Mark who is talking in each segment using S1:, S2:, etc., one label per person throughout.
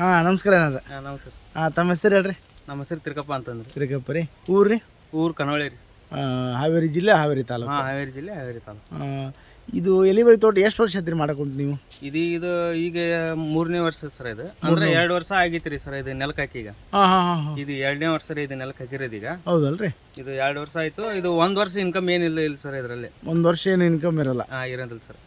S1: ಹಾಂ ನಮಸ್ಕಾರ ಏನಾರ
S2: ನಮಸ್ಕಾರ.
S1: ಹಾಂ ತಮ್ಮ ಹೆಸರು ಹೇಳ್ರಿ.
S2: ನಮ್ಮ ಹೆಸರು ತಿರ್ಗಪ್ಪ ಅಂತಂದ್ರಿ.
S1: ತಿರುಗಪ್ಪ ರೀ. ಊರು ರೀ?
S2: ಊರು ಕನವಳ್ಳಿ ರೀ.
S1: ಹಾವೇರಿ ಜಿಲ್ಲೆ ಹಾವೇರಿ ತಾಲೂಕು.
S2: ಹಾಂ ಹಾವೇರಿ ಜಿಲ್ಲೆ ಹಾವೇರಿ ತಾಲೂಕು.
S1: ಇದು ಎಲಿ ಬಳಿ ತೋಟ ಎಷ್ಟು ವರ್ಷ ಆತ್ರಿ ಮಾಡ್ಕೊಂಡು ನೀವು?
S2: ಇದು ಇದು ಈಗ ಮೂರನೇ ವರ್ಷ ಸರ್ ಇದು. ಅಂದ್ರೆ ಎರಡು ವರ್ಷ ಆಗೈತಿ ರೀ ಸರ್ ಇದು ನೆಲಕ್ಕೆ ಹಾಕಿ ಈಗ. ಇದು ಎರಡನೇ ವರ್ಷ ರೀ ಇದು ನೆಲಕ್ಕೆ ಹಾಕಿರೋದು ಈಗ.
S1: ಹೌದಲ್ರಿ?
S2: ಇದು ಎರಡು ವರ್ಷ ಆಯ್ತು. ಇದು ಒಂದ್ ವರ್ಷ ಇನ್ಕಮ್ ಏನಿಲ್ಲ ಇಲ್ಲ ಸರ್ ಇದರಲ್ಲಿ.
S1: ಒಂದ್ ವರ್ಷ ಏನು ಇನ್ಕಮ್ ಇರಲ್ಲ.
S2: ಹಾಂ ಇರೋದಿಲ್ಲ ಸರ್.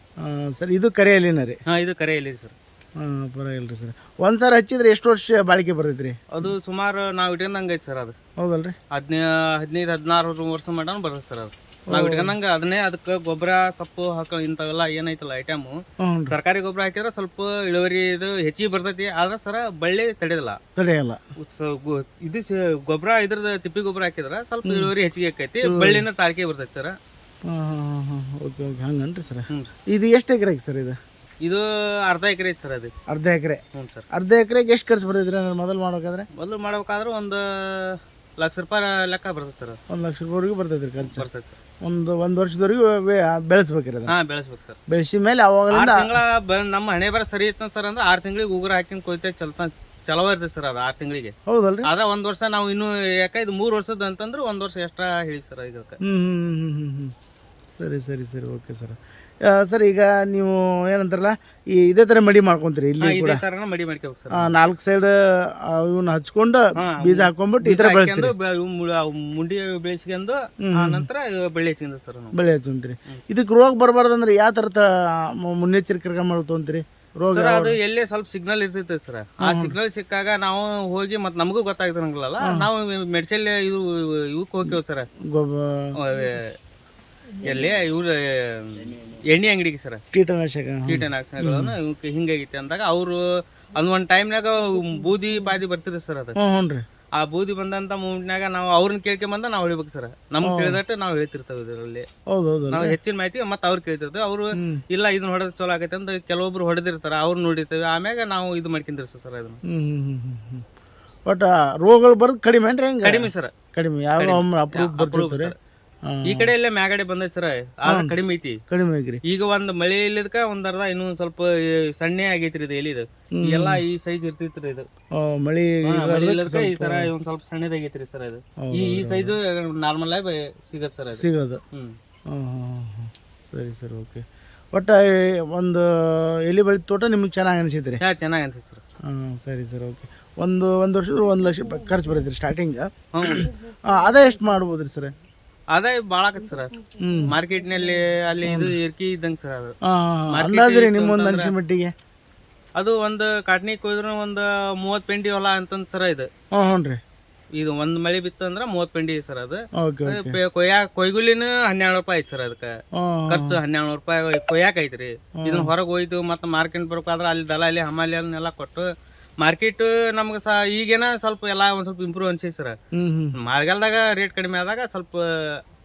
S1: ಸರ್ ಇದು ಕರೆ ಎಲಿನ ರೀ?
S2: ಹಾಂ ಇದು ಕರೆ ಸರ್.
S1: ಹಾಂ ಪರವಾಗಿಲ್ಲ ರೀ ಸರ್. ಒಂದು ಸಲ ಹಚ್ಚಿದ್ರೆ ಎಷ್ಟು ವರ್ಷ ಬಾಳಿಕೆ ಬರ್ತೈತೆ ರೀ
S2: ಅದು ಸುಮಾರು ನಾವು ಇಟ್ಕೊಂಡಂಗೆ ಐತೆ ಸರ್ ಅದು.
S1: ಹೌದಲ್ರಿ?
S2: ಹದಿನೈ ಹದಿನೈದು ಹದಿನಾರು ವರ್ಷ ಮಾಡೋಣ ಬರ್ತದೆ ಸರ್ ಅದು. ನಾವು ಇಟ್ಕೊಂಡಂಗೆ ಅದನ್ನೇ ಅದಕ್ಕೆ ಗೊಬ್ಬರ ಸೊಪ್ಪು ಹಾಕೋ ಇಂಥವೆಲ್ಲ ಏನೈತಲ್ಲ ಐಟಮು ಸರ್ಕಾರಿ ಗೊಬ್ಬರ ಹಾಕಿದ್ರೆ ಸ್ವಲ್ಪ ಇಳುವರಿ ಇದು ಹೆಚ್ಚಿಗೆ ಬರ್ತೈತಿ. ಆದ್ರೆ ಸರ ಬಳ್ಳಿ ತಡೆಯಲ್ಲ.
S1: ತಡೆಯಲ್ಲ
S2: ಇದು ಗೊಬ್ಬರ ಇದ್ರದ್ದು ತಿಪ್ಪಿ ಗೊಬ್ಬರ ಹಾಕಿದ್ರೆ ಸ್ವಲ್ಪ ಇಳುವರಿ ಹೆಚ್ಚಿಗೆ ಆಕೈತಿ. ಬಳ್ಳಿನ ತಾಳ್ಕೆ ಬರ್ತೈತಿ ಸರ್.
S1: ಹಾಂ ಹಾಂ ಹಾಂ ಓಕೆ ಓಕೆ. ಹಂಗನ್ರಿ ಸರ್.
S2: ಹ್ಞೂ
S1: ಇದು ಎಷ್ಟು ಎಕರೆ ಸರ್ ಇದು?
S2: ಇದು ಅರ್ಧ ಎಕರೆ ಐತಿ ಸರ್ ಅದು.
S1: ಅರ್ಧ ಎಕರೆ.
S2: ಹ್ಞೂ ಸರ್.
S1: ಅರ್ಧ ಎಕರೆಗೆ ಎಷ್ಟು ಖರ್ಚು ಬರ್ತೈತ್ರಿ ನಾನು ಮೊದಲು ಮಾಡ್ಬೇಕಾದ್ರೆ
S2: ಮೊದಲು ಮಾಡ್ಬೇಕಾದ್ರೆ ಒಂದು ಲಕ್ಷ ರೂಪಾಯಿ ಲೆಕ್ಕ ಬರ್ತದೆ ಸರ್
S1: ಒಂದು ಲಕ್ಷ ರೂಪಾಯಿವರೆಗೂ ಬರ್ತೈತ್ರಿ ಖರ್ಚು.
S2: ಬರ್ತೈತೆ ಸರ್.
S1: ಒಂದು ಒಂದು ವರ್ಷದವರೆಗೂ ಬೆಳೆಸ್ಬೇಕ್ರಿ ಅದನ್ನ
S2: ಹಾಂ ಬೆಳೆಸ್ಬೇಕು ಸರ್.
S1: ಬೆಳೆಸಿದ ಮೇಲೆ
S2: ಅವಾಗ ತಿಂಗಳ ನಮ್ಮ ಹಣೆ ಬರ ಸರಿ ಇತ್ತು ಸರ್ ಅಂದ್ರೆ ಆರು ತಿಂಗಳಿಗೆ ಉಗುರು ಹಾಕಿನ ಕೊಯ್ತೆ ಚಲತ ಚಲೋ ಇರ್ತದೆ ಸರ್ ಅದು ಆರು ತಿಂಗಳಿಗೆ.
S1: ಹೌದಲ್ರಿ?
S2: ಆದ್ರೆ ಒಂದ್ ವರ್ಷ ನಾವು ಇನ್ನೂ ಯಾಕೆ ಇದು ಮೂರು ವರ್ಷದ ಅಂತಂದ್ರೆ ಒಂದ್ ವರ್ಷ ಎಷ್ಟ ಹೇಳಿ ಸರ್ ಇದಕ್ಕೆ.
S1: ಹ್ಮ್ ಹ್ಮ್ ಹ್ಮ್ ಹ್ಞೂ ಹ್ಞೂ ಸರಿ ಸರಿ ಸರಿ. Okay sir. ಸರ್ ಈಗ ನೀವು ಏನಂತಾರಲ್ಲ ಈ ಇದೇ ತರ ಮಡಿ ಮಾಡ್ಕೊಂತೀರಿ ಇಲ್ಲಿ ಕೂಡ
S2: ಇದೇ ತರನ ಮಡಿ ಮಾಡ್ಕೋಬೇಕು ಸರ್
S1: ಆ, ನಾಲ್ಕು ಸೈಡ್ ಇವನ್ನ ಹಚ್ಕೊಂಡು ಬೀಜ ಹಾಕೊಂಡ್ಬಿಟ್ಟು ಈ ತರ ಬೆಳೆಸ್ತೀರಿ.
S2: ಮುಂಡಿ ಬೆಳೆಸ್ಕೊಂಡು ಆ ನಂತರ ಬೆಳೆ ಹಚ್ಚಿಂದ ಸರ್ ನಾವು.
S1: ಬೆಳೆ ಹಚ್ಚುಂತೀರಿ ಇದಕ್ಕೆ ರೋಗ ಬರಬಾರ್ದಂದ್ರೆ ಯಾವ ತರ ತ- ಮು- ಮುನ್ನೆಚ್ಚರಿಕೆ ಕ್ರಮ ತೊಗೊಂತೀರಿ? ರೋಗ
S2: ಸರ್ ಅದು ಎಲ್ಲೇ ಸ್ವಲ್ಪ ಸಿಗ್ನಲ್ ಇರ್ತೈತೆ ಸರ್. ಆ ಸಿಗ್ನಲ್ ಸಿಕ್ಕಾಗ ನಾವು ಹೋಗಿ ಮತ್ತೆ ನಮಗೂ ಗೊತ್ತಾಗ್ತಿರಂಗಿಲ್ಲಲ್ಲ ನಾವು ಮೆಡಿಸಲ್ ಇವು ಇವಕ್ಕೆ ಹೋಗ್ತೇವೆ ಸರ್
S1: ಗೊಬ್ಬ
S2: ಎಲ್ಲಿ ಇವ್ರ ಎಣ್ಣೆ ಅಂಗಡಿಗೆ ಸರ್.
S1: ಕೀಟನಾಶಕ
S2: ಕೀಟನಾಶಕಗಳನ್ನು ಇವಕ್ಕೆ ಹಿಂಗಾಗೈತಿ ಅಂದಾಗ ಅವರು ಅಂದ್ ಒಂದ್ ಟೈಮ್ನಾಗ ಬೂದಿ ಬಾದಿ ಬರ್ತಿರಿ ಸರ್ ಅದು.
S1: ಹ್ಞೂ ರೀ.
S2: ಆ ಬೂದಿ ಬಂದಂತ ಮೂಮೆಂಟ್ನಾಗ ನಾವು ಅವ್ರನ್ನ ಕೇಳ್ಕೊಂಬಂದ ನಾವು ಹೇಳ್ಬೇಕು ಸರ್. ನಮ್ಗೆ ಕೇಳಿದಟ್ಟು ನಾವು ಹೇಳ್ತಿರ್ತೇವೆ ಇದರಲ್ಲಿ.
S1: ಹೌದು
S2: ನಾವು ಹೆಚ್ಚಿನ ಮಾಹಿತಿ ಮತ್ತೆ ಅವ್ರು ಕೇಳ್ತಿರ್ತೇವೆ. ಅವರು ಇಲ್ಲ ಇದನ್ನ ಹೊಡೆದ್ ಚಲೋ ಆಗೈತೆ ಅಂತ ಕೆಲವೊಬ್ರು ಹೊಡೆದಿರ್ತಾರ ಅವ್ರು ನೋಡಿರ್ತೇವೆ. ಆಮ್ಯಾಗ ನಾವು ಇದು ಮಾಡ್ಕೊಂಡಿರ್ತೀವಿ ಸರ್ ಅದನ್ನ.
S1: ಒಟ್ಟು ರೋಗಗಳು ಬರೋದು ಕಡಿಮೆ ಏನ್ರಿ ಹೆಂಗೆ?
S2: ಕಡಿಮೆ ಸರ್.
S1: ಕಡಿಮೆ. ಯಾವ ಅಪ್ರೂವ್ ಅಪ್ರೂಪ್ ಬರ್ತಿರ್ತಾರೆ
S2: ಈ ಕಡೆ ಎಲ್ಲ ಮ್ಯಾಗಡೆ ಬಂದೈತಿ ಸರ್. ಆದ್ರೆ ಕಡಿಮೆ ಐತಿ.
S1: ಕಡಿಮೆ ಐತ್ರಿ.
S2: ಈಗ ಒಂದ್ ಮಳೆ ಇಲ್ಲದಕ್ಕ ಒಂದ್ ಅರ್ಧ ಇನ್ನೂ ಒಂದ್ ಸ್ವಲ್ಪ ಸಣ್ಣ ಆಗೈತ್ರಿ ಇದು ಎಲಿದು. ಎಲ್ಲ ಈ ಸೈಜ್ ಇರ್ತೈತ್ರಿ ಇದು.
S1: ಮಳಿ
S2: ಮಳೆ ಇಲ್ಲದಕ್ಕ ಈ ತರ ಒಂದ್ ಸ್ವಲ್ಪ ಸಣ್ಣದಾಗೈತ್ರಿ ಸರ್ ಇದು. ಈ ಈ ಸೈಜ್ ನಾರ್ಮಲ್ ಆಗಿ ಸಿಗತ್ ಸರ್
S1: ಸಿಗೋದು.
S2: ಹ್ಮ್.
S1: ಸರಿ ಸರ್ ಓಕೆ. ಒಟ್ಟ ಒಂದು ಎಲಿ ಬಳಿ ತೋಟ ನಿಮ್ಗೆ ಚೆನ್ನಾಗಿ ಅನಿಸೈತೆ ರೀ
S2: ಚೆನ್ನಾಗಿ ಅನ್ಸುತ್ತೆ ಸರ್.
S1: ಹಾಂ ಸರಿ ಸರ್ ಓಕೆ. ಒಂದು ಒಂದು ವರ್ಷದ ಒಂದು ಲಕ್ಷ ಖರ್ಚು ಬರುತ್ತೆ ರೀ ಸ್ಟಾರ್ಟಿಂಗ್
S2: ಹ್ಮ್
S1: ಅದೇ ಎಷ್ಟು ಮಾಡ್ಬೋದು ರೀ ಸರ್?
S2: ಅದೇ ಭಾಳ ಆಕತ್ ಸರ್ ಮಾರ್ಕೆಟ್ನಲ್ಲಿ ಅಲ್ಲಿ ಇದು ಇರ್ಕಿ ಇದ್ದಂಗ ಸರ್ ಅದು.
S1: ಅಂದಾಜ್ರಿ ನಿಮ್ಮೊಂದು ಅನಿಸಿದ ಮಟ್ಟಿಗೆ
S2: ಅದು ಒಂದು ಕಾಟ್ನಿ ಕೊಯ್ದ್ರು ಒಂದು ಮೂವತ್ತು ಪೆಂಡಿ ಹೊಲ ಅಂತಂದ್ ಸರ್ ಇದು.
S1: ಹ್ಞೂ ಹ್ಞೂ ರೀ.
S2: ಇದು ಒಂದ್ ಮಳಿ ಬಿತ್ತು ಅಂದ್ರೆ ಮೂವತ್ತು ಪೆಂಡಿ ಸರ್ ಅದು. ಕೊಯ್ಯಾಕ ಕೊಯ್ಯಾ ಕೊಯ್ಗುಲಿನ ಹನ್ನೆರಡು ರೂಪಾಯಿ ಐತಿ ಸರ್ ಅದಕ್ಕೆ ಖರ್ಚು ಹನ್ನೆರಡು ರೂಪಾಯಿ ಕೊಯ್ಯಾಕ ಐತ್ರಿ ಇದನ್ನ ಹೊರಗೆ ಹೋಯ್ತು ಮತ್ತೆ ಮಾರ್ಕೆಟ್ ಬರ್ಬೇಕಾದ್ರ ಅಲ್ಲಿ ದಲಾಲಿ ಹಮಾಲಿ ಅದನ್ನೆಲ್ಲ ಕೊಟ್ಟು ಮಾರ್ಕೆಟ್ ನಮ್ಗೆ ಸಹ ಈಗೇನ ಸ್ವಲ್ಪ ಎಲ್ಲ ಒಂದ್ ಸ್ವಲ್ಪ ಇಂಪ್ರೂವ್ ಅನ್ಸೈತಿ ಸರ್ ಮಳೆಗಾಲದಾಗ ರೇಟ್ ಕಡಿಮೆ ಆದಾಗ ಸ್ವಲ್ಪ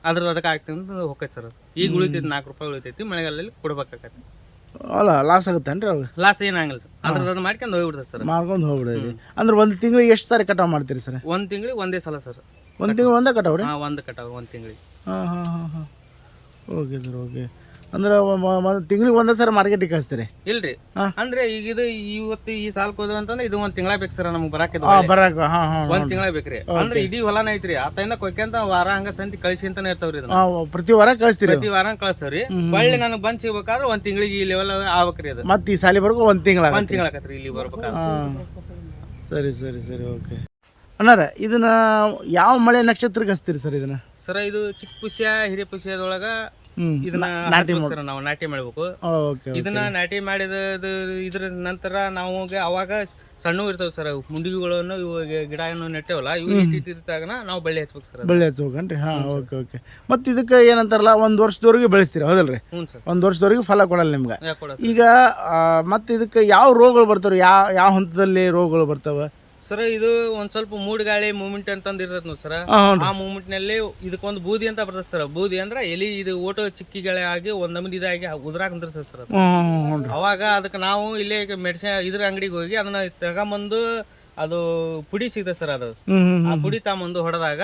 S2: ಅದ್ರ ಅದಕ್ಕೆ ಆಗ್ತದೆ ಅಂತ ಹೋಗೈತೆ ಸರ್ ಈಗ ಉಳಿತೈತಿ ನಾಲ್ಕು ರೂಪಾಯಿ ಉಳಿತೈತಿ ಮಳೆಗಾಲದಲ್ಲಿ ಕೊಡ್ಬೇಕಾಗತ್ತೆ
S1: ಅಲ್ಲ ಲಾಸ್ ಆಗುತ್ತೇನ್ರಿ ಅವಾಗ?
S2: ಲಾಸ್ ಏನಾಗಿಲ್ಲ ಸರ್ ಅದ್ರದ್ದು ಅದು ಮಾಡ್ಕೊಂಡು ಹೋಗ್ಬಿಡ್ತದೆ ಸರ್
S1: ಮಾಡ್ಕೊಂಡು ಹೋಗ್ಬಿಡೋದು. ಅಂದ್ರೆ ಒಂದು ತಿಂಗಳಿಗೆ ಎಷ್ಟು ಸಾರಿ ಕಟಾವು ಮಾಡ್ತೀರಿ ಸರ್
S2: ಒಂದ್ ತಿಂಗಳಿಗೆ ಒಂದೇ ಸಲ ಸರ್
S1: ಒಂದು ತಿಂಗಳು ಒಂದೇ ಕಟಾವು ರೀ?
S2: ಹಾ ಒಂದು ಕಟಾವು ಒಂದು ತಿಂಗಳಿಗೆ.
S1: ಹಾಂ ಹಾಂ ಹಾಂ ಹಾಂ. ಓಕೆ ಸರ್ ಓಕೆ ಅಂದ್ರೆ ತಿಂಗಳಿಗೆ ಒಂದೇ ಸರ ಮಾರ್ಕೆಟಿಗೆ ಕಳಿಸ್ತೀರಿ?
S2: ಇಲ್ರಿ. ಅಂದ್ರೆ ಈಗ ಇದು ಇವತ್ತು ಈ ಸಾಲ್ ಹೋದ್ವು ಅಂತಂದ್ರೆ ಇದು ಒಂದ್ ತಿಂಗಳ ಬೇಕು ಸರ್ ನಮ್ಗೆ ಬರಾಕ
S1: ಬರಕ.
S2: ಒಂದ್ ತಿಂಗಳ ಬೇಕ್ರಿ. ಅಂದ್ರೆ ಇಡೀ ಹೊಲನ ಐತ್ರಿ. ಆತಯಿಂದ ಕೊಯ್ಕಂತ ವಾರ ಹಂಗ ಸಂತಿ ಕಳಿಸಿ ಅಂತಾನೆ ಇರ್ತಾವ್ರಿ ಇದನ್ನ.
S1: ಪ್ರತಿ ವಾರ ಕಳಿಸ್ತೀರಿ
S2: ಪ್ರತಿ ವಾರ ಕಳಿಸ್ತಾವ್ರಿ. ಬಳ್ಳಿ ನನಗೆ ಬಂದ್ ಸಿಗ್ಬೇಕಾದ್ರೆ ಒಂದ್ ತಿಂಗಳಿಗೆ ಈ ಲೆವೆಲ್ ಆಗ್ಬೇಕ್ರಿ ಅದು.
S1: ಮತ್ತೆ ಈ ಸಾಲಿ ಬರ್ಬೇಕು ಒಂದ್ ತಿಂಗಳ
S2: ಒಂದ್ ತಿಂಗಳ ಆಕತ್ರಿ ಇಲ್ಲಿ ಬರ್ಬೇಕಾದ್ರೆ.
S1: ಸರಿ ಸರಿ ಸರಿ ಓಕೆ. ಅಣ್ಣಾರ ಇದನ್ನ ಯಾವ ಮಳೆ ನಕ್ಷತ್ರಕ್ಕೆ ಹಚ್ತೀರಿ ಸರ್ ಇದನ್ನ?
S2: ಸರ್ ಇದು ಚಿಕ್ಕ ಪುಷ್ಯ ಹಿರಿಯ ಪುಷ್ಯದೊಳಗ ಇದನ್ನ ನಾಟಿ ಸರ್ ನಾವು ನಾಟಿ ಮಾಡ್ಬೇಕು.
S1: ಓಕೆ
S2: ಇದನ್ನ ನಾಟಿ ಮಾಡಿದ ಇದ್ರ ನಂತರ ನಾವು ಅವಾಗ ಸಣ್ಣ ಇರ್ತಾವ ಸರ್ ಮುಂಡಿಗೆಗಳನ್ನು ಇವಾಗ ಗಿಡ ಏನು ನೆಟ್ಟೇವಲ್ಲ ಇವು ಇಟ್ಟಿರ್ತಾಗನ ನಾವು ಬಳ್ಳಿ ಹಚ್ಬೇಕು ಸರ್
S1: ಬಳ್ಳಿ ಹಚ್ಬೇಕನ್ರಿ? ಹಾ ಓಕೆ ಓಕೆ. ಮತ್ತೆ ಇದಕ್ಕೆ ಏನಂತಾರಲ್ಲ ಒಂದು ವರ್ಷದವರೆಗೆ ಬೆಳೆಸ್ತೀರಿ ಹೌದಲ್ರಿ?
S2: ಹುನ್ ಸರ್.
S1: ಒಂದು ವರ್ಷದವರೆಗೆ ಫಲ ಕೊಡಲ್ಲ ನಿಮ್ಗೆ. ಈಗ ಮತ್ತೆ ಇದಕ್ಕೆ ಯಾವ ರೋಗಗಳು ಬರ್ತಾವೆ ಯಾವ ಯಾವ ಹಂತದಲ್ಲಿ ರೋಗಗಳು ಬರ್ತಾವೆ?
S2: ಸರ್ ಇದು ಒಂದ್ ಸ್ವಲ್ಪ ಮೂಡ್ ಗಾಳಿ ಮೂಮೆಂಟ್ ಅಂತಂದ್ ಇರ್ತದ ನೋಡಿ ಸರ್. ಆ ಮೂಮೆಂಟ್ನಲ್ಲಿ ಇದಕ್ಕೊಂದು ಬೂದಿ ಅಂತ ಬರ್ತದೆ ಸರ್. ಬೂದಿ ಅಂದ್ರ ಎಲಿ ಇದು ಓಟ ಚಿಕ್ಕಿ ಗಾಳಿ ಆಗಿ ಒಂದ್ ನಮೂನಿ ಇದಾಗಿ ಉದ್ರಾಕ್ ನಿಂದಿರ್ತದೆ ಸರ್ ಅದು. ಅವಾಗ ಅದಕ್ಕೆ ನಾವು ಇಲ್ಲಿ ಮೆಡಿಸಿನ್ ಇದ್ರ ಅಂಗಡಿಗೆ ಹೋಗಿ ಅದನ್ನ ತಗೊಂಬಂದು ಅದು ಪುಡಿ ಸಿಗ್ತದೆ ಸರ್ ಅದು. ಆ ಪುಡಿ ತಗೊಂಬಂದು ಹೊಡೆದಾಗ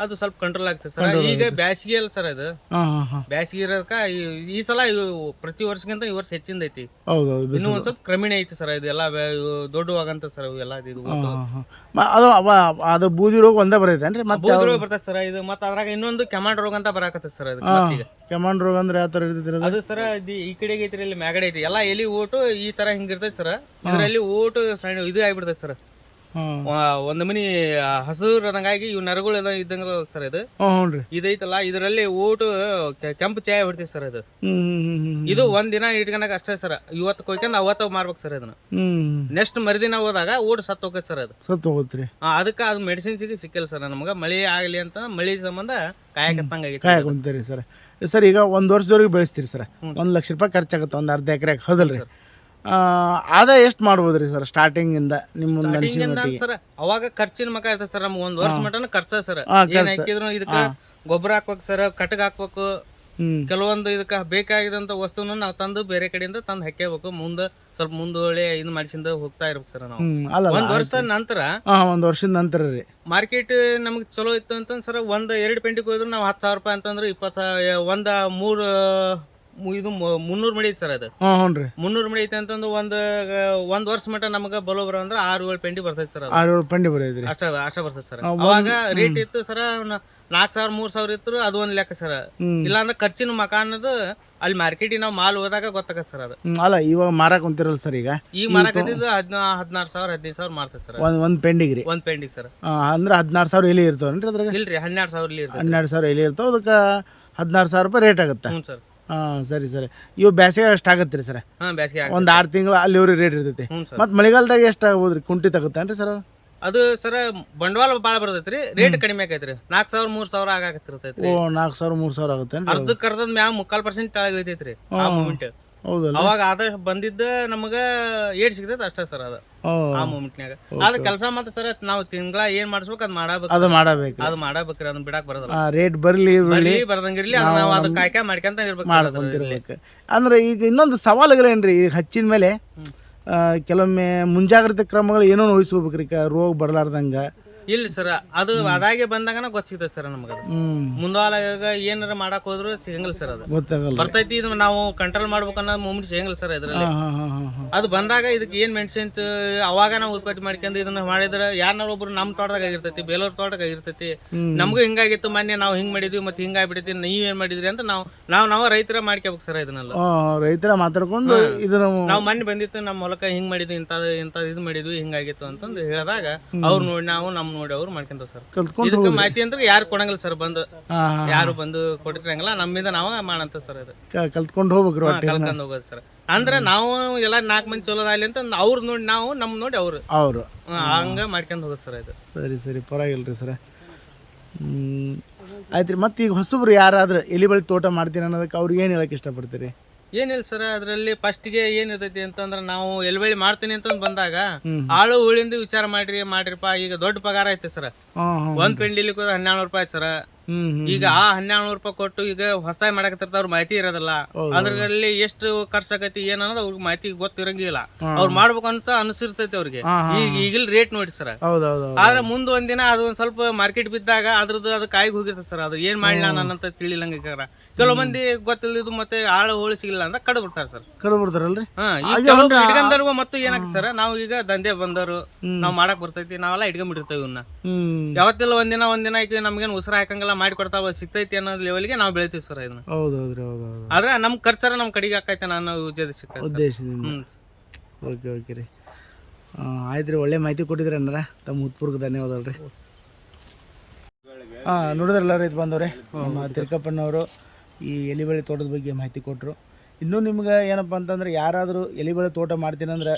S2: ಅದು ಸ್ವಲ್ಪ ಕಂಟ್ರೋಲ್ ಆಗ್ತದೆ ಸರ್. ಈಗ ಬ್ಯಾಸಿಗೆ ಅಲ್ಲ ಸರ್ ಅದು. ಬ್ಯಾಸಿಗೆ ಇರೋದಕ್ಕ ಈ- ಸಲ ಪ್ರತಿ ವರ್ಷಕ್ಕಿಂತ ಈ ವರ್ಷ ಹೆಚ್ಚಿಂದ ಐತಿ. ಇನ್ನೂ ಒಂದ್ ಸ್ವಲ್ಪ ಕ್ರಮೇಣ ಐತಿ ಸರ್ ಇದೆಲ್ಲ ದೊಡ್ಡವಾಗಂತ ಸರ್ ಇವೆಲ್ಲ ಇದು
S1: ಅದು ಅದು ಬೂದಿ ರೋಗ ಒಂದೇ ಮತ್ತೆ
S2: ಬೂದ್ ರೋಗ ಬರ್ತದೆ ಸರ್ ಇದು. ಮತ್ತೆ ಅದ್ರಾಗ ಇನ್ನೊಂದು ಕೆಮಾಂಡ್ ರೋಗ ಅಂತ ಬರಾಕತ್ತ ಸರ್ ಅದು
S1: ಕೆಮಾಂಡ್ ರೋಗ ಅಂದ್ರೆ ಯಾವ ತರ ಇರ್ತೈತಿ ಅದು
S2: ಸರ್ ಈ ಕಡೆಗೆ ಐತ್ರಿ ಇಲ್ಲಿ ಮ್ಯಾಗಡೆ ಐತಿ. ಎಲ್ಲ ಎಲಿ ಓಟು ಈ ತರ ಹಿಂಗಿರ್ತೈತಿ ಸರ್. ಇದರಲ್ಲಿ ಓಟು ಸಣ್ಣ ಇದು ಆಗ್ಬಿಡ್ತೈತಿ ಸರ್. ಒಂದು ಮನಿ ಹಸಿರು ಅನ್ನಂಗಾಗಿ ಇವು ನರಗಳು ಎಲ್ಲ ಇದ್ದಂಗ ಸರ್ ಇದು.
S1: ಹ್ಞೂ
S2: ಇದೈತಲ್ಲ ಇದರಲ್ಲಿ ಊಟ ಕೆಂಪು ಚಾಯ್ ಬಿಡ್ತೈತಿ ಸರ್ ಇದು. ಇದು ಒಂದ್ ದಿನ ಇಟ್ಕೊಳಕ್ ಅಷ್ಟೇ ಸರ್. ಇವತ್ತು ಕೊಯ್ಕೊಂಡ್ ಅವತ್ತ ಮಾರ್ಬೇಕು ಸರ್
S1: ಇದನ್ನ.
S2: ನೆಕ್ಸ್ಟ್ ಮರುದಿನ ಹೋದಾಗ ಊಟ ಸತ್ತು ಹೋಗತ್ ಸರ್ ಅದು.
S1: ಸತ್ತು ಹೋಗುತ್ತೆ
S2: ಅದಕ್ಕೆ ಅದು ಮೆಡಿಸಿನ್ ಸಿಗಿ ಸಿಕ್ಕಿಲ್ಲ ಸರ್ ನಮ್ಗೆ. ಮಳೆ ಆಗಲಿ ಅಂತ ಮಳೆ ಸಂಬಂಧ ಕಾಯಕತ್ತಂಗ
S1: ಸರ್. ಸರ್ ಈಗ ಒಂದು ವರ್ಷದವರೆಗೆ ಬೆಳೆಸ್ತೀರಿ ಸರ್. ಒಂದ್ ಲಕ್ಷ ರೂಪಾಯಿ ಖರ್ಚಾಗುತ್ತೆ. ಒಂದು ಅರ್ಧ ಎಕರೆ ಹೌದಲ್ರಿ. ಆದಾಯ ಎಷ್ಟು ಮಾಡ್ಬೋದು ರೀ ಸರ್ ಸ್ಟಾರ್ಟಿಂಗಿಂದ ನಿಮ್ಮ ಮಟ್ಟಿಗೆ?
S2: ಸರ್ ಅವಾಗ ಖರ್ಚಿನ ಮಕ ಇರ್ತದೆ ಸರ್ ನಮ್ಗೆ ಒಂದ್ ವರ್ಷ ಮಟನ ಖರ್ಚ ಸರ್. ಏನ್ ಹಾಕಿದ್ರು ಇದಕ್ಕ ಗೊಬ್ಬರ ಹಾಕ್ಬೇಕು ಸರ್ ಕಟಕ್ ಹಾಕ್ಬೇಕು. ಕೆಲವೊಂದು ಇದಕ್ಕೆ ಬೇಕಾಗಿದಂತ ವಸ್ತುನ ನಾವು ತಂದು ಬೇರೆ ಕಡೆಯಿಂದ ತಂದು ಹಾಕ್ಯಬೇಕು. ಮುಂದೆ ಸ್ವಲ್ಪ ಮುಂದೊಳ್ಳೆ ಇದು ಮಾಡಿಸಿಂದ ಹೋಗ್ತಾ ಇರ್ಬೇಕು ಸರ್ ನಾವು. ಒಂದ್ ವರ್ಷ ನಂತರ
S1: ಒಂದ್ ವರ್ಷದ ನಂತರ ರೀ.
S2: ಮಾರ್ಕೆಟ್ ನಮ್ಗೆ ಚಲೋ ಇತ್ತು ಅಂತಂದ್ರೆ ಸರ್ ಒಂದ್ ಎರಡು ಪೆಂಟಿಗೆ ಹೋದ್ರು ನಾವು ಹತ್ತು ಸಾವಿರ ರೂಪಾಯಿ ಅಂತಂದ್ರೆ ಇಪ್ಪತ್ತು ಒಂದ ಮೂರು ಇದು ಮುನ್ನೂರು ಮಡಿ ಐತಿ ಸರ್ ಅದು.
S1: ಹಾಂ ಹ್ಞೂ ರೀ.
S2: ಮುನ್ನೂರು ಮಡಿ ಐತೆ ಅಂತಂದು ಒಂದು ಒಂದ್ ವರ್ಷ ಮಟ್ಟ ನಮಗೆ ಬಲೋ ಬರೋ ಅಂದ್ರೆ ಆರು ಏಳು ಪೆಂಡಿ ಬರ್ತೈತಿ ಸರ್ ಅದು.
S1: ಆರು ಏಳು ಪೆಂಡಿ ಬರೋದ್ರಿ
S2: ಅಷ್ಟ ಅಷ್ಟ ಬರ್ತೈತಿ ಸರ್. ಅವಾಗ ರೇಟ್ ಇತ್ತು ಸರ್ ನಾಲ್ಕು ಸಾವಿರ ಮೂರ್ ಸಾವಿರ ಇತ್ತು ಅದು ಒಂದ್ ಲೆಕ್ಕ ಸರ್.
S1: ಹ್ಮ್.
S2: ಇಲ್ಲ ಅಂದ್ರೆ ಖರ್ಚಿನ ಮಕಾನದು ಅಲ್ಲಿ ಮಾರ್ಕೆಟಿಗೆ ನಾವು ಮಾಲ್ ಹೋದಾಗ ಗೊತ್ತಾಗತ್ತೆ ಸರ್ ಅದು.
S1: ಅಲ್ಲ ಇವಾಗ ಮಾರಕ್ ಕುಂತಿರಲ್ಲ ಸರ್ ಈಗ?
S2: ಈಗ ಮಾರಕತ್ತಿದ್ದು ಹದಿನಾ ಹದಿನಾರು ಸಾವಿರ ಹದಿನೈದು ಸಾವಿರ ಮಾರ್ತೈತೆ ಸರ್
S1: ಒಂದು ಒಂದು ಪೆಂಡಿಗೆ ರೀ.
S2: ಒಂದ್ ಪೆಂಡಿಗೆ ಸರ್.
S1: ಅಂದ್ರೆ ಹದಿನಾರು ಸಾವಿರ ಎಲೆ ಇರ್ತಾವನ್ರಿ ಅದ್ರಾಗ?
S2: ಇಲ್ರಿ ಹನ್ನೆರಡು ಸಾವಿರ ಇರ್ತದೆ
S1: ಹನ್ನೆರಡು ಸಾವಿರ ಇಲ್ಲಿ ಇರ್ತಾವ ಅದಕ್ಕೆ ಹದಿನಾರು ಸಾವಿರ ರೂಪಾಯಿ ರೇಟ್ ಆಗುತ್ತೆ.
S2: ಹ್ಞೂ ಸರ್.
S1: ಹಾಂ ಸರಿ ಸರಿ. ಇವು ಬೇಸಿಗೆ ಅಷ್ಟು ಆಗತ್ತೆ ರೀ ಸರ್.
S2: ಹಾ ಬ್ಯಾಸಿಗೆ ಆಗ
S1: ಒಂದು ಆರು ತಿಂಗಳು ಅಲ್ಲಿವ್ರಿಗೆ ರೇಟ್ ಇರ್ತೈತಿ.
S2: ಹ್ಞೂ ಸರ್.
S1: ಮತ್ತು ಮಳೆಗಾಲದಾಗ ಎಷ್ಟು ಆಗ್ಬೋದು ರೀ ಕುಂಟಿ ಆಗುತ್ತೇನ್ರಿ ಸರ್?
S2: ಅದು ಸರ ಬಂಡವಾಳ ಭಾಳ ಬರ್ತೈತ್ರಿ. ರೇಟ್ ಕಡಿಮೆ ಆಕೈತ್ರಿ. ನಾಲ್ಕು ಸಾವಿರ ಮೂರ್ ಸಾವಿರ ಆಗಾಕತ್ತಿರ್ತೈತ್ರಿ.
S1: ಓ ನಾಲ್ಕು ಸಾವಿರ ಮೂರು ಸಾವಿರ ಆಗುತ್ತೆ
S2: ಅರ್ಧಕ್ಕೆ ಅರ್ಧದ ಮ್ಯಾಗ ಮುಕ್ಕಾಲ್ ಪರ್ಸೆಂಟ್ ಕೆಳಗೆ ಇಳಿತೈತ್ರಿ. ಆ ಮೂಮೆಂಟ್
S1: ಹೌದಲ್ಲ?
S2: ಅವಾಗ ಆದಷ್ಟು ಬಂದಿದ್ದ ನಮಗ ಏಟ್ ಸಿಗ್ತೈತೆ ಅಷ್ಟೇ ಸರ್ ಅದು. ಆ ಮೂಮೆಂಟ್ನ್ಯಾಗ. ಅದ ಕೆಲಸ ಮಾತ್ರ ಸರ್ ನಾವು ತಿಂಗಳ ಏನ್ ಮಾಡಿಸ್ಬೇಕು ಅದ್ ಮಾಡಬೇಕು
S1: ಅದು ಮಾಡಬೇಕು
S2: ಅದು ಮಾಡಬೇಕ್ರಿ ಅದನ್ನ ಬಿಡಾಕ್ ಬರೋದಿಲ್ಲ.
S1: ರೇಟ್ ಬರಲಿ
S2: ಬರ್ಲಿ ಬರ್ದಂಗಿರ್ಲಿ ಅದ್ ನಾವು ಅದು ಕಾಯ್ಕ ಮಾಡ್ಕೊಂತ ಇರ್ಬೇಕು
S1: ಅಂದ್ರೆ ಈಗ ಇನ್ನೊಂದು ಸವಾಲುಗಳೇನ್ರಿ? ಈಗ ಹಚ್ಚಿದ ಮೇಲೆ ಕೆಲವೊಮ್ಮೆ ಮುಂಜಾಗ್ರತೆ ಕ್ರಮಗಳು ಏನೋ ವಹಿಸ್ಕೋಬೇಕ್ರಿ ರೋಗ ಬರಲಾರ್ದಂಗ.
S2: ಇಲ್ಲ ಸರ್ ಅದು ಅದಾಗೆ ಬಂದಾಗನ ಗೊತ್ತಿದೆ ಸರ್ ನಮಗ ಮುಂದಾಲಾಗ ಏನಾರ ಮಾಡಕ್ ಹೋದ್ರು ಸಿಗಂಗಿಲ್ಲ ಸರ್ ಅದು.
S1: ಗೊತ್ತಾಗಲ್ಲ.
S2: ಬರ್ತೈತಿ ಇದು ನಾವು ಕಂಟ್ರೋಲ್ ಮಾಡ್ಬೇಕು ಅನ್ನೋ ಮೂಮೆಂಟ್ ಸಿಗಂಗಿಲ್ಲ ಸರ್ ಇದ್ರಲ್ಲಿ. ಅದು ಬಂದಾಗ ಇದಕ್ಕೆ ಏನ್ ಮೆಣಸಿನ ಅವಾಗ ನಾವು ಉತ್ಪತ್ತಿ ಮಾಡ್ಕೊಂಡು ಇದನ್ನ ಮಾಡಿದ್ರೆ ಯಾರನ್ನ ಒಬ್ರು ನಮ್ಮ ತೋಟದಾಗ ಆಗಿರ್ತೈತಿ ಬೇಲೂರ್ ತೋಟದಾಗ ಆಗಿರ್ತೈತಿ. ನಮಗೂ ಹಿಂಗಾಗಿತ್ತು ಮೊನ್ನೆ ನಾವು ಹಿಂಗ್ ಮಾಡಿದ್ವಿ ಮತ್ತೆ ಹಿಂಗಾಗ್ಬಿಟ್ಟೈತಿ ನೀವ್ ಏನ್ ಮಾಡಿದ್ರಿ ಅಂತ ನಾವು ನಾವು ನಾವು ರೈತರ ಮಾಡ್ಕೋಬೇಕು ಸರ್ ಇದನ್ನೆಲ್ಲ.
S1: ರೈತರ ಮಾತಾಡ್ಕೊಂಡು ಇದನ್ನ
S2: ನಾವು ಮೊನ್ನೆ ಬಂದಿತ್ತು ನಮ್ಮ ಹೊಲಕ್ಕ ಹಿಂಗ್ ಮಾಡಿದ್ವಿ ಇಂತ ಇಂತ ಇದು ಮಾಡಿದ್ವಿ ಹಿಂಗಾಗಿತ್ತು ಅಂತಂದು ಹೇಳಿದಾಗ ಅವ್ರು ನೋಡಿ ನಾವು ನಮ್ ನೋಡಿ ಅವ್ರು ಮಾಡ್ಕೊಂತಾವ್ ಸರ್.
S1: ಕಲ್ತ್ಕೊಂಡು
S2: ಇದಕ್ಕೆ ಮಾಹಿತಿ ಅಂದ್ರೆ ಯಾರು ಕೊಡಂಗಿಲ್ಲ ಸರ್ ಬಂದು.
S1: ಹಾಂ ಹಾಂ
S2: ಯಾರು ಬಂದು ಕೊಟ್ಟಿರಂಗಿಲ್ಲ ನಮ್ಮಿಂದ ನಾವು ಮಾಡಂತ ಸರ್ ಅದು
S1: ಕಲ್ತ್ಕೊಂಡು ಹೋಗ್ಬೇಕ್ರಿ
S2: ಕಲ್ಕೊಂಡ್ ಹೋಗೋದು ಸರ್. ಅಂದ್ರೆ ನಾವು ಎಲ್ಲ ನಾಲ್ಕು ಮಂದಿ ಆಗಲಿ ಅಂತ ಅವ್ರ ನೋಡಿ ನಾವು ನಮ್ ನೋಡಿ ಅವ್ರು.
S1: ಅವರು.
S2: ಹಂಗ ಮಾಡ್ಕೊಂಡ್ ಹೋಗೋದು ಸರ್ ಇದು.
S1: ಸರಿ ಸರಿ ಪರವಾಗಿಲ್ಲ ಸರ್. ಸರ ಆಯ್ತು ರೀ ಮತ್ತೆ ಈಗ ಹೊಸಬ್ರು ಯಾರಾದ್ರೂ ಎಲಿ ಬಳಿ ತೋಟ ಮಾಡ್ತೀನಿ ಅನ್ನೋದಕ್ಕೆ ಅವ್ರಿಗೆ ಏನು ಹೇಳಕ್ಕೆ ಇಷ್ಟಪಡ್ತೀರಿ?
S2: ಏನಿಲ್ಲ ಸರ್ ಅದರಲ್ಲಿ ಫಸ್ಟ್ಗೆ ಏನ್ ಇರ್ತೈತಿ ಅಂತಂದ್ರೆ ನಾವು ಎಲ್ಬಳಿ ಮಾಡ್ತೀನಿ ಅಂತ ಬಂದಾಗ ಆಳು ಉಳಿಂದ ವಿಚಾರ ಮಾಡ್ರಿ ಮಾಡ್ರಿಪ್ಪ ಈಗ ದೊಡ್ಡ ಪಗಾರ ಐತೆ ಸರ್. ಒಂದ್ ಪೆಂಡಿಲಿ ಕೂಡ ಹನ್ನೆರಡು ರೂಪಾಯಿ ಸರ್. ಈಗ ಆ ಹನ್ನೆರಡು ರೂಪಾಯಿ ಕೊಟ್ಟು ಈಗ ಹೊಸ ಮಾಡಕತ್ತಿರ್ತ ಅವ್ರ ಮಾಹಿತಿ ಇರೋದಿಲ್ಲ. ಅದ್ರಲ್ಲಿ ಎಷ್ಟು ಖರ್ಚಾಗೈತಿ ಏನ್ ಅನ್ನೋದು ಅವ್ರಿಗೆ ಮಾಹಿತಿ ಗೊತ್ತಿರಂಗಿಲ್ಲ. ಅವ್ರ ಮಾಡ್ಬೇಕು ಅಂತ ಅನಿಸಿರ್ತೈತಿ ಅವ್ರಿಗೆ. ಈಗ ಈಗಿಲ್ ರೇಟ್ ನೋಡಿ ಸರ್. ಆದ್ರೆ ಮುಂದ್ ಒಂದಿನ ಅದು ಒಂದ್ ಸ್ವಲ್ಪ ಮಾರ್ಕೆಟ್ ಬಿದ್ದಾಗ ಅದ್ರದ್ದು ಅದು ಕಾಯಿಗೆ ಹೋಗಿರ್ತದೆ ಸರ್. ಅದು ಏನ್ ಮಾಡ್ಲಿ ಅಂತ ತಿಳಿಲಂಗ ಕೆಲವು ಮಂದಿ ಗೊತ್ತಿಲ್ಲದು ಮತ್ತೆ ಆಳು ಹೋಳಿ ಸಿಗಿಲ್ಲ ಅಂತ ಕಡು ಬಿಡ್ತಾರೆ ಸರ್.
S1: ಕಡು ಬಿಡ್ತಾರಲ್ರಿ?
S2: ಇಟ್ಕೊಂಡವ್ರು ಮತ್ತು ಏನಾಗ್ತದೆ ಸರ್ ನಾವು ಈಗ ದಂಧೆ ಬಂದವರು ನಾವ್ ಮಾಡಕ್ ಬರ್ತೈತಿ ನಾವೆಲ್ಲ ಇಟ್ಕೊಂಡ್ಬಿಟ್ಟಿರ್ತೇವೆ ಇವನ್ನ ಯಾವತ್ತಿಲ್ಲ ಒಂದಿನ ಒಂದಿನ ಈಗ ನಮ್ಗೇನು ಉಸಿರ ಹಾಕಂಗಿಲ್ಲ ಮಾಡಿ ಕೊಡ್ತಾವ ಸಿಗ್ತೈತಿ ಅನ್ನೋ ಲೆವೆಲ್ಗೆ ನಾವು ಬೆಳಿತೀವಿ ಸರ್ ಇದನ್ನ.
S1: ಹೌದು ಹೌದು
S2: ಆದ್ರೆ ನಮ್ ಖರ್ಚಾರ ನಮ್ ಕಡೆಗೆ ಹಾಕೈತೆ ನಾನು ಉದ್ಯೋಗ
S1: ಉದ್ದೇಶದಿಂದ. ಓಕೆ ಓಕೆ ರೀ. ಆಯ್ತು ರೀ ಒಳ್ಳೆ ಮಾಹಿತಿ ಕೊಟ್ಟಿದ್ರಿ ಅಂದ್ರೆ ತಮ್ಮ ಉತ್ಪುರ್ಗ ಧನ್ಯವಾದಗಳು ರೀ. ಹಾಂ ನೋಡಿದ್ರಲ್ಲ ಇದು ಬಂದವ್ರೆ ನಮ್ಮ ತಿರ್ಕಪ್ಪನವರು ಈ ಎಲಿಬೆಳೆ ತೋಟದ ಬಗ್ಗೆ ಮಾಹಿತಿ ಕೊಟ್ಟರು ಇನ್ನೂ ನಿಮ್ಗೆ ಏನಪ್ಪ ಅಂತಂದ್ರೆ ಯಾರಾದರೂ ಎಲಿಬೆಳೆ ತೋಟ ಮಾಡ್ತೀನಿ ಅಂದ್ರೆ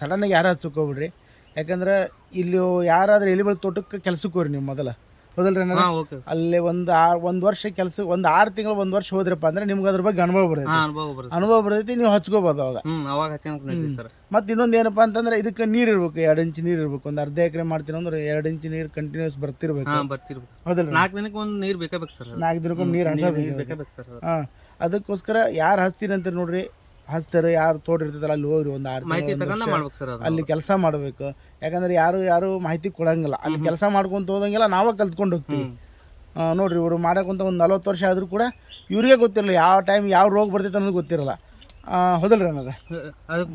S1: ಸಡನ್ನಾಗಿ ಯಾರು ಹಚ್ಕೋಬಿಡ್ರಿ ಯಾಕಂದ್ರೆ ಇಲ್ಲಿ ಯಾರಾದರೂ ಎಲಿಬೆಳೆ ತೋಟಕ್ಕೆ ಕೆಲ್ಸಕ್ಕೆ ಹೋಗ್ರಿ ನೀವು ಮೊದಲ. ಹೌದಲ್ರಿ ಅಣ್ಣ?
S2: ಹಾ ಓಕೆ
S1: ಅಲ್ಲಿ ಒಂದು ಒಂದು ವರ್ಷ ಕೆಲಸ ಒಂದು ಆರು ತಿಂಗಳು ಒಂದು ವರ್ಷ ಹೋದ್ರಪ್ಪ ಅಂದ್ರೆ ನಿಮ್ಗೆ ಅದ್ರ ಬಗ್ಗೆ ಅನುಭವ ಬರ್ತೈತಿ.
S2: ಹಾ ಅನುಭವ ಬರುತ್ತೆ.
S1: ಅನುಭವ ಬರ್ತೈತಿ ನೀವು ಹಚ್ಕೋಬೋದು ಅವಾಗ.
S2: ಹ್ಮ್ ಅವಾಗ ಹಚ್ಕೊಂಡ್ ಸರ್.
S1: ಮತ್ತೆ ಇನ್ನೊಂದು ಏನಪ್ಪ ಅಂತಂದ್ರೆ ಇದಕ್ಕೆ ನೀರು ಇರ್ಬೇಕು ಎರಡು ಇಂಚ್ ನೀರು ಇರ್ಬೇಕು ಒಂದು ಅರ್ಧ ಎಕರೆ ಮಾಡ್ತೀನಿ ಅಂದ್ರೆ ಎರಡ್ ಇಂಚ್ ನೀರು ಕಂಟಿನ್ಯೂಸ್ ಬರ್ತಿರ್ಬೇಕು.
S2: ಹಾ ಬರ್ತಿರ್ಬೇಕು.
S1: ಹೌದಲ್ರಿ?
S2: ನಾಲ್ಕು ದಿನಕ್ಕೆ ಒಂದ್ ನೀರ್ ಬೇಕಾ ಬೇಕು ಸರ್
S1: ನಾಲ್ಕು ದಿನಕ್ಕೊಮ್ಮೆ ನೀರು
S2: ನೀರ್
S1: ಹಸಬೇಕು
S2: ಬೇಕೇ ಬೇಕು ಸರ್
S1: ಹಾಂ ಅದಕ್ಕೋಸ್ಕರ ಯಾರು ಹಚ್ತೀನಿ ಅಂತ ನೋಡ್ರಿ ಹಚ್ತಾರೆ ಯಾರು ತೋಟ ಇರ್ತೈತಲ್ಲ ಅಲ್ಲಿ ಹೋಗ್ರಿ ಒಂದು ಆರು
S2: ಮಾಹಿತಿ ತಗೊಂಡ ಮಾಡ್ಬೇಕು ಸರ್
S1: ಅಲ್ಲಿ ಕೆಲಸ ಮಾಡಬೇಕು. ಯಾಕಂದ್ರೆ ಯಾರು ಯಾರು ಮಾಹಿತಿ ಕೊಡಂಗಿಲ್ಲ. ಅಲ್ಲಿ ಕೆಲಸ ಮಾಡ್ಕೊಂತ ಹೋದಂಗೆಲ್ಲ ನಾವೇ ಕಲ್ತ್ಕೊಂಡು ಹೋಗ್ತೀವಿ. ನೋಡ್ರಿ ಇವರು ಮಾಡಕ್ಕಂತ ಒಂದು ನಲ್ವತ್ತು ವರ್ಷ ಆದರೂ ಕೂಡ ಇವ್ರಿಗೆ ಗೊತ್ತಿರಲ್ಲ ಯಾವ ಟೈಮ್ ಯಾವ ರೋಗ ಬರ್ತೈತೆ ಅನ್ನೋದು ಗೊತ್ತಿರಲ್ಲ. ಹೌದಲ್ರಿ ನನಗೆ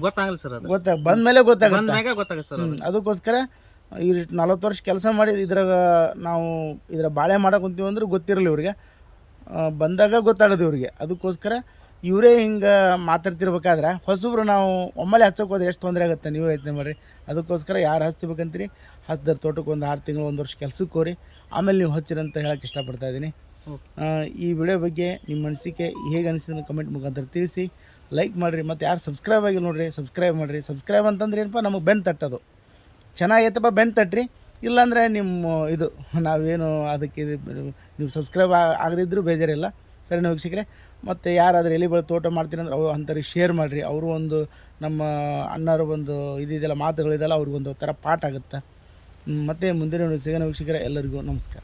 S2: ಗೊತ್ತಾಗಲ್ಲ ಸರ್ ಅದು.
S1: ಗೊತ್ತಾಗ ಬಂದ ಮೇಲೆ ಗೊತ್ತಾಗುತ್ತೆ
S2: ಮ್ಯಾಗ ಗೊತ್ತಾಗುತ್ತೆ ಸರ್
S1: ಅದಕ್ಕೋಸ್ಕರ ಇವ್ರು ನಲ್ವತ್ತು ವರ್ಷ ಕೆಲಸ ಮಾಡಿ ಇದ್ರಾಗ ನಾವು ಇದ್ರ ಬಾಳೆ ಮಾಡಕ್ಕೆ ಕುಂತೀವಿ ಅಂದ್ರೆ ಗೊತ್ತಿರಲ್ಲ ಇವ್ರಿಗೆ. ಬಂದಾಗ ಗೊತ್ತಾಗೋದು ಇವ್ರಿಗೆ. ಅದಕ್ಕೋಸ್ಕರ ಇವರೇ ಹಿಂಗೆ ಮಾತಾಡ್ತಿರ್ಬೇಕಾದ್ರೆ ಹೊಸಬ್ರು ನಾವು ಒಮ್ಮೆಲೆ ಹಚ್ಚೋಕೆ ಹೋದ್ರೆ ಎಷ್ಟು ತೊಂದರೆ ಆಗುತ್ತೆ? ನೀವು ಐತೆ ಮಾಡಿರಿ. ಅದಕ್ಕೋಸ್ಕರ ಯಾರು ಹಚ್ತಿಬೇಕಂತೀರಿ? ಹಚ್ಚಿದ್ರೆ ತೋಟಕ್ಕೆ ಒಂದು ಆರು ತಿಂಗಳು ಒಂದು ವರ್ಷ ಕೆಲ್ಸಕ್ಕೆ ಹೋರಿ. ಆಮೇಲೆ ನೀವು ಹಚ್ಚಿರಂತ ಅಂತ ಹೇಳಕ್ಕೆ ಇಷ್ಟಪಡ್ತಾ ಇದ್ದೀನಿ. ಈ ವಿಡಿಯೋ ಬಗ್ಗೆ ನಿಮ್ಮ ಅನಿಸಿಕೆ ಹೇಗೆ ಅನಿಸಿದ ಕಮೆಂಟ್ ಮುಖಾಂತರ ತಿಳಿಸಿ. ಲೈಕ್ ಮಾಡಿರಿ. ಮತ್ತು ಯಾರು ಸಬ್ಸ್ಕ್ರೈಬ್ ಆಗಿಲ್ಲ ನೋಡಿರಿ ಸಬ್ಸ್ಕ್ರೈಬ್ ಮಾಡಿರಿ. ಸಬ್ಸ್ಕ್ರೈಬ್ ಅಂತಂದ್ರೆ ಏನಪ್ಪ? ನಮಗೆ ಬೆನ್ ತಟ್ಟೋದು. ಚೆನ್ನಾಗೈತಪ್ಪ ಬೆನ್ ತಟ್ಟಿರಿ ಇಲ್ಲಾಂದರೆ ನಿಮ್ಮ ಇದು ನಾವೇನು ಅದಕ್ಕೆ ನೀವು ಸಬ್ಸ್ಕ್ರೈಬ್ ಆಗದಿದ್ದರೂ ಬೇಜಾರಿಲ್ಲ. ಸರಿ ನಾವು ವೀಕ್ಷಕರೇ ಮತ್ತು ಯಾರಾದರೂ ಎಲೆ ಬೆಳೆ ತೋಟ ಮಾಡ್ತೀನಿ ಅಂದ್ರೆ ಅವ್ರು ಅಂಥವ್ರಿಗೆ ಶೇರ್ ಮಾಡಿರಿ. ಅವರು ಒಂದು ನಮ್ಮ ಅಣ್ಣರ ಒಂದು ಇದಿದೆಲ್ಲ ಮಾತುಗಳಿದೆಲ್ಲ ಅವ್ರಿಗೊಂದು ಥರ ಪಾಠ ಆಗುತ್ತೆ. ಮತ್ತು ಮುಂದಿನ ಸಿಗೋಣ ವೀಕ್ಷಕರ, ಎಲ್ಲರಿಗೂ ನಮಸ್ಕಾರ.